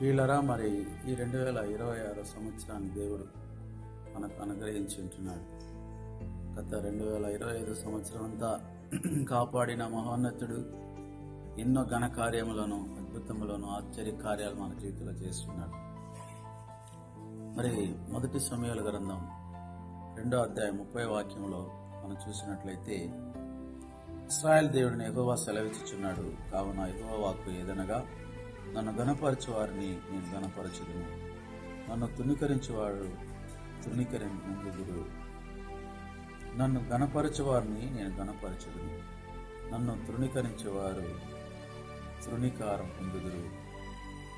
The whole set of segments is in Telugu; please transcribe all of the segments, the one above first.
వీళ్ళరా మరి ఈ రెండు వేల ఇరవై ఆరో సంవత్సరాన్ని దేవుడు మనకు అనుగ్రహించి ఉంటున్నాడు. గత రెండు వేల ఇరవై ఐదు సంవత్సరం అంతా కాపాడిన మహోన్నతుడు ఎన్నో ఘన కార్యములను అద్భుతములను ఆశ్చర్య కార్యాలు మన జీవితంలో చేస్తున్నాడు. మరి మొదటి సమయాల గ్రంథం రెండో అధ్యాయం ముప్పై వాక్యంలో మనం చూసినట్లయితే ఇస్రాయల్ దేవుడిని ఎగువ సెలవిచ్చుచున్నాడు. కావున ఎగువ వాక్కు ఏదనగా నన్ను గణపరచు వారిని నేను గణపరచుదును నన్ను తుణీకరించేవాడు తుణీకరించుదురు నన్ను గణపరచేవారిని నేను గణపరచుదును నన్ను తృణీకరించేవారు తృణీకారం పొందుదురు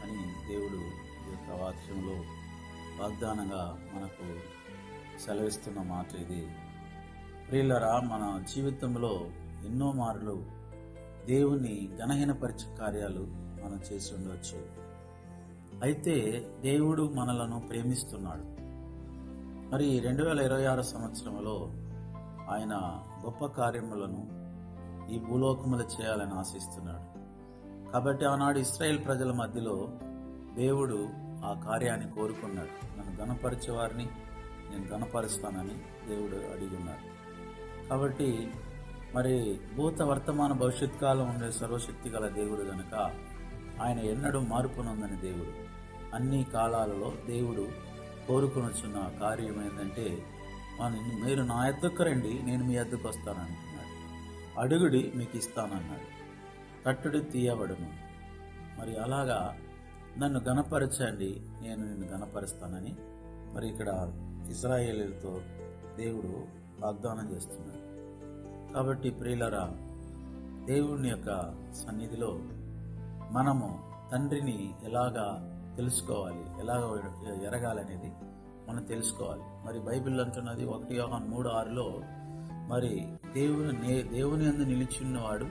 అని దేవుడు ఈ యొక్క వాక్యంలో వాగ్దానంగా మనకు సెలవిస్తున్న మాట ఇది. ప్రియులరా మన జీవితంలో ఎన్నో మార్లు దేవుని గణహీనపరిచే కార్యాలు మనం చేసి ఉండవచ్చు అయితే దేవుడు మనలను ప్రేమిస్తున్నాడు. మరి రెండు వేల ఇరవై ఆరు సంవత్సరంలో ఆయన గొప్ప కార్యములను ఈ భూలోకములు చేయాలని ఆశిస్తున్నాడు. కాబట్టి ఆనాడు ఇస్రాయేల్ ప్రజల మధ్యలో దేవుడు ఆ కార్యాన్ని కోరుకున్నాడు. నన్ను గణపరిచే వారిని నేను గణపరుస్తానని దేవుడు అడిగి కాబట్టి మరి భూత వర్తమాన భవిష్యత్ కాలం ఉండే సర్వశక్తి గల దేవుడు గనక ఆయన ఎన్నడూ మార్పునందని దేవుడు. అన్ని కాలాలలో దేవుడు కోరుకొనొచ్చున్న కార్యం ఏంటంటే మీరు నా ఎద్దుకు రండి నేను మీ ఎద్దుకు వస్తానంటున్నాడు అడుగుడి మీకు ఇస్తానన్నాడు. తట్టుడి తీయబడును. మరి అలాగా నన్ను గణపరచండి నేను నిన్ను గణపరుస్తానని మరి ఇక్కడ ఇజ్రాయేలీలతో దేవుడు వాగ్దానం చేస్తున్నాడు. కాబట్టి ప్రియులరా దేవుని యొక్క సన్నిధిలో మనము తండ్రిని ఎలాగా తెలుసుకోవాలి ఎలాగ ఎరగాలనేది మనం తెలుసుకోవాలి. మరి బైబిల్ అంటున్నది ఒకటి యోహాన్ మూడు ఆరులో మరి దేవుని నే- దేవుని అందు నిలిచిన్నవాడు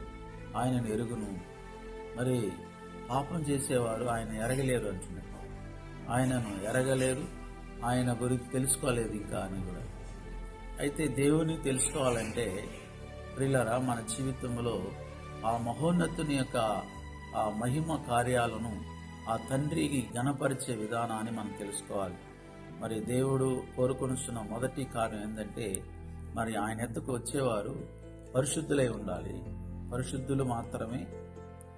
ఆయనను ఎరుగును. మరి పాపం చేసేవాడు ఆయన ఎరగలేరు అంటున్నాడు. ఆయనను ఎరగలేదు ఆయన గురించి తెలుసుకోలేదు ఇంకా అని కూడా. అయితే దేవుని తెలుసుకోవాలంటే ప్రిల్లరా మన జీవితంలో ఆ మహోన్నతుని యొక్క ఆ మహిమ కార్యాలను ఆ తండ్రికి గణపరిచే విధానాన్ని మనం తెలుసుకోవాలి. మరి దేవుడు కోరుకొనిస్తున్న మొదటి కారణం ఏంటంటే మరి ఆయన ఎద్దకు వచ్చేవారు పరిశుద్ధులై ఉండాలి. పరిశుద్ధులు మాత్రమే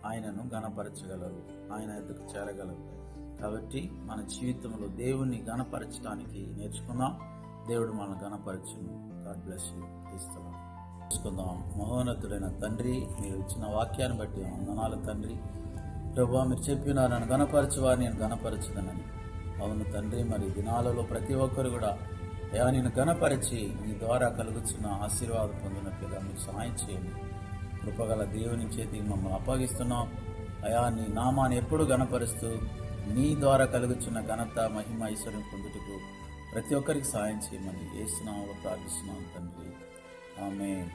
ఆయనను గణపరచగలరు ఆయన ఎద్దుకు చేరగలరు. కాబట్టి మన జీవితంలో దేవుణ్ణి గణపరచడానికి నేర్చుకుందాం దేవుడు మన గణపరచును గాడ్ బ్లెస్ యూ ఇస్తున్నాం తెలుసుకుందాం మహోన్నతుడైన తండ్రి మీరు ఇచ్చిన వాక్యాన్ని బట్టి వందనాలు తండ్రి. ప్రభు మీరు చెప్పినారు నన్ను గణపరచువా నేను గణపరచుదనని అవును తండ్రి మరి దినాలలో ప్రతి ఒక్కరు కూడా అయా నేను గణపరిచి మీ ద్వారా కలుగుతున్న ఆశీర్వాదం పొందినట్లుగా మీకు సహాయం చేయండి. కృపగల దేవుని చేతి మమ్మల్ని అప్పగిస్తున్నాం. అయా నీ నామాన్ని ఎప్పుడు గణపరుస్తూ నీ ద్వారా కలుగుతున్న ఘనత మహిమ ఐశ్వర్యం పొందుటకు ప్రతి ఒక్కరికి సహాయం చేయమని ఏసునామలో ప్రార్థిస్తున్నాను తండ్రి. Amen.